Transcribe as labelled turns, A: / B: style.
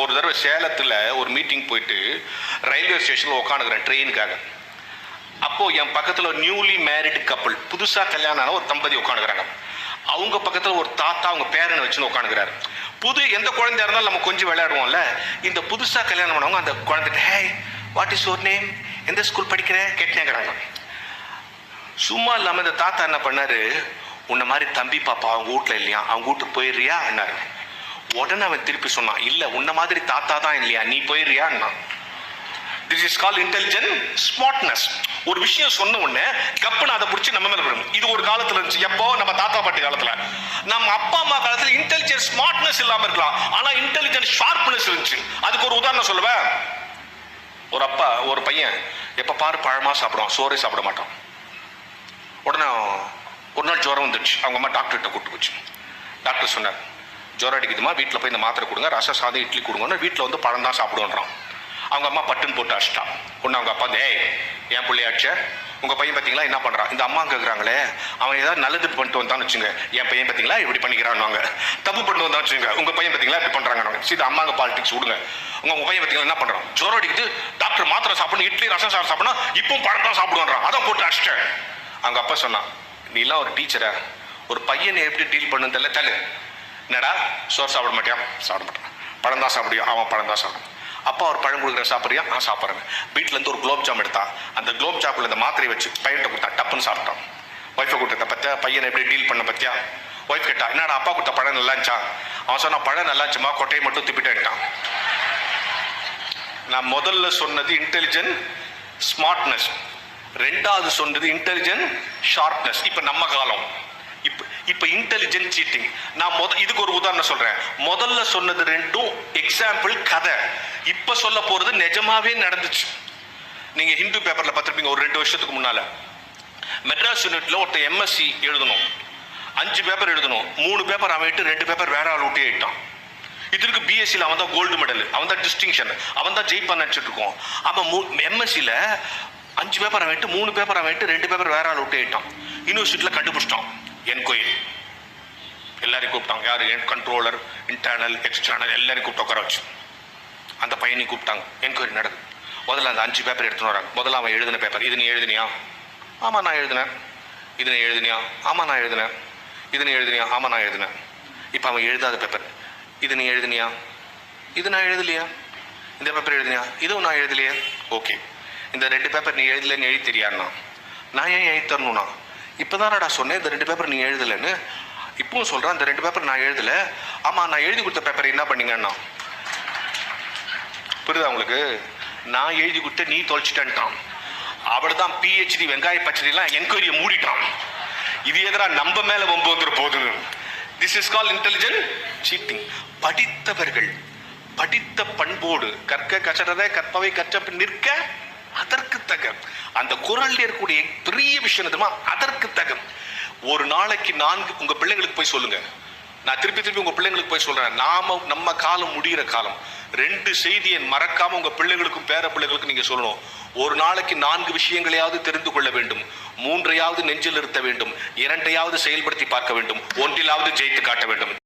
A: ஒரு தடவை சேலத்தில் ஒரு மீட்டிங் போயிட்டு ரயில்வே ஸ்டேஷனில் உட்காந்துக்கிறேன் ட்ரெயினுக்காக அப்போது என் பக்கத்தில் நியூலி மேரிடு கப்பல் புதுசாக கல்யாணம் ஒரு தம்பதி உட்காந்துக்கிறாங்க அவங்க பக்கத்தில் ஒரு தாத்தா அவங்க பேரனை வச்சுன்னு உட்காந்துக்கிறாரு புது எந்த குழந்தையா இருந்தாலும் நம்ம கொஞ்சம் விளையாடுவோம்ல இந்த புதுசாக கல்யாணம் பண்ணவங்க அந்த குழந்தைகிட்ட hey what is your name எந்த ஸ்கூல் படிக்கிற? கேட்டேங்கிறாங்க. சும்மா இல்லாமல் இந்த தாத்தா என்ன பண்ணாரு? உன்னை மாதிரி தம்பி பாப்பா அவங்க வீட்டில் இல்லையா? அவங்க வீட்டுக்கு போயிடுறியா? என்னாரு உடனே அவன் திருப்பி சொன்னான் இல்லை உன்ன மாதிரி தாத்தா தான் இல்லையா? நீ போயிடுறியான்னா? This is call intelligent smartness ஒரு விஷயம் சொன்ன உடனே கப்புன்னு அதை பிடிச்சி நம்ம மேலே விடணும் இது ஒரு காலத்தில் இருந்துச்சு. எப்போ? நம்ம தாத்தா பாட்டி காலத்தில். நம்ம அப்பா அம்மா காலத்தில் இன்டெலிஜென்ட் ஸ்மார்ட்னஸ் இல்லாமல் இருக்கலாம். ஆனால் இன்டெலிஜென்ட் ஷார்ப்னஸ் இருந்துச்சு. அதுக்கு ஒரு உதாரணம் சொல்லுவேன் ஒரு அப்பா ஒரு பையன் எப்போ பாரு பழமாக சாப்பிடுவான். சோறே சாப்பிட மாட்டான். உடனே ஒரு நாள் ஜுரம் வந்துடுச்சு. அவங்க அம்மா டாக்டர்கிட்ட கூட்டு போச்சு. டாக்டர் சொன்னார் ஜோரம் அடிக்குதுமா? வீட்டில் போய் இந்த மாத்திரை கொடுங்க. ரச சாதம் இட்லி கொடுங்கன்னு வீட்டில் வந்து பழம் தான் சாப்பிடுவோன்றான் அவங்க அம்மா பட்டுன்னு போட்டு அடிச்சிட்டான் ஒன்று அவங்க அப்பா ஏய் என் பிள்ளையாச்ச உங்கள் பையன் பார்த்தீங்களா என்ன பண்ணுறான் இந்த அம்மா கேட்குறாங்களே அவன் ஏதாவது நல்லது பண்ணிட்டு வந்தான்னு வச்சுங்க என் பையன் பார்த்தீங்களா இப்படி பண்ணிக்கிறான்னு தப்பு பண்ணிட்டு வந்தான்னு வச்சுங்க உங்கள் பையன் பார்த்தீங்களா இப்படி பண்ணுறாங்க சரி அம்மாங்க பாலிடிக்ஸ் விடுங்க. உங்கள் உங்க பையன் பார்த்தீங்களா என்ன பண்ணுறான் ஜோரம் அடிக்குது. டாக்டர் மாத்திரை சாப்பிடணும் இட்லி ரசம் சாப்பிட சாப்பிடணும். இப்பவும் பழம் தான் சாப்பிடுவான்றான். அதான் போட்டு அடிச்சிட்டேன். அவங்க அப்பா சொன்னான் நீலாம் ஒரு டீச்சரா ஒரு பையனை எப்படி டீல் பண்ணுன்னு தெரியல? தலை என்னடா? சோறு சாப்பிட மாட்டியா? சாப்பிட மாட்டான். பழம் தான் சாப்பிடியும் அவன் பழம் தான் சாப்பிடும் அப்பா ஒரு பழம் கொடுக்குற சாப்பிட்றியா? நான் சாப்பிட்றேன். வீட்டிலேருந்து ஒரு குலோப் ஜாம் எடுத்தான். அந்த குலோப் ஜாமில் இந்த மாத்திரை வச்சு பையன்கிட்ட கொடுத்தா டப்புன்னு சாப்பிட்டான். ஒய்ஃபை கொடுத்த பத்தியா பையனை எப்படி டீல் பண்ண பத்தியா ஒய்ஃப் கேட்டா என்னடா அப்பா கொடுத்த பழம் நல்லா இருந்துச்சா? அவன் சொன்னா பழம் நல்லா இருந்துச்சுமா கொட்டையை மட்டும் திப்பிட்டேன்ட்டான் நான் முதல்ல சொன்னது இன்டெலிஜென்ட் ஸ்மார்ட்னஸ் ரெண்டாவது சொன்னது இன்டெலிஜென்ட் ஷார்ப்னஸ் இப்போ நம்ம காலம். இப்போ இப்போ இன்டெலிஜென்ட் சீட்டிங் நான் முத இதுக்கு ஒரு உதாரணம் சொல்கிறேன் முதல்ல சொன்னது ரெண்டும் எக்ஸாம்பிள் கதை. இப்போ சொல்ல போகிறது நிஜமாவே நடந்துச்சு. நீங்கள் ஹிந்து பேப்பரில் பார்த்துருப்பீங்க ஒரு ரெண்டு வருஷத்துக்கு முன்னால். மெட்ராஸ் யூனிட்டில் ஒருத்தர் எம்எஸ்சி எழுதணும். அஞ்சு பேப்பர் எழுதணும். மூணு பேப்பர் அவன் விட்டு ரெண்டு பேப்பர் வேற ஆள் விட்டு ஆயிட்டான் இதற்கு பிஎஸ்சியில் அவன் தான் கோல்டு மெடல் அவன் தான் டிஸ்டிங்ஷன் அவன் தான் ஜெயிப்பான்னு நினச்சிட்டு இருக்கோம். அவன் எம்எஸ்சியில் அஞ்சு பேப்பர் அவன் விட்டு மூணு பேப்பர் அவன் விட்டு ரெண்டு பேப்பர் வேற ஆள் விட்டு ஆயிட்டான் யூனிவர்சிட்டியில் கண்டுபிடிச்சிட்டான். என்கொயரி எல்லாரையும் கூப்பிட்டாங்க. யார்? கண்ட்ரோலர் இன்டர்னல் எக்ஸ்டர்னல் எல்லாரையும் கூப்பிட்டு உட்கார வச்சு. அந்த பையனையும் கூப்பிட்டாங்க. என்கொயரி நடக்குது. முதல்ல அந்த அஞ்சு பேப்பர் எடுத்துன்னு வராங்க. முதல்ல அவன் எழுதின பேப்பர் இது நீ எழுதினியா? ஆமாம் நான் எழுதினேன். இது நீ எழுதினியா? ஆமாம் நான் எழுதினேன். இது நீ எழுதினியா? ஆமாம் நான் எழுதினேன். இப்போ அவன் எழுதாத பேப்பர் இது நீ எழுதினியா? இது நான் எழுதலையா? இந்த பேப்பர் எழுதினியா? இதுவும் நான் எழுதலையே. ஓகே இந்த ரெண்டு பேப்பர் நீ எழுதலன்னு எழுதி தெரியாண்ணா நான் ஏன் எழுதி தரணும்னா சொன்னேன் இந்த ரெண்டு பேப்பர் நீ எழுதலைன்னு. இப்பவும் சொல்கிறேன் இந்த ரெண்டு பேப்பர் நான் எழுதலை. ஆமாம் நான் எழுதி கொடுத்த பேப்பர் என்ன பண்ணீங்கன்னா. புரியுதா உங்களுக்கு? நான் எழுதி கொடுத்த நீ தொலைச்சிட்டேன்ட்டான். அவள் தான் பிஹெச்டி வெங்காய பச்சடிலாம் என்கொயரியை மூடிட்டான். இது எதிராக நம்ம மேலே வம்பு வந்துட போகுது this is call intelligent cheating படித்தவர்கள் படித்த பண்போடு கற்க கற்றதை கற்பவை கற்ற நிற்க அதற்கு தக அந்த குரல் இருக்கக்கூடிய பெரிய விஷயம் தெரியுமா? அதற்கு தக ஒரு நாளைக்கு நான்கு உங்க பிள்ளைங்களுக்கு போய் சொல்லுங்க. நான் திருப்பி திருப்பி உங்க பிள்ளைங்களுக்கு போய் சொல்றேன். நாம நம்ம காலம் முடிகிற காலம். ரெண்டு செய்தியை மறக்காம உங்க பிள்ளைகளுக்கும் பேர பிள்ளைகளுக்கும் நீங்க சொல்லணும். ஒரு நாளைக்கு நான்கு விஷயங்களையாவது தெரிந்து கொள்ள வேண்டும். மூன்றையாவது நெஞ்சில் இருத்த வேண்டும். இரண்டையாவது செயல்படுத்தி பார்க்க வேண்டும். ஒன்றிலாவது ஜெயித்து காட்ட வேண்டும்.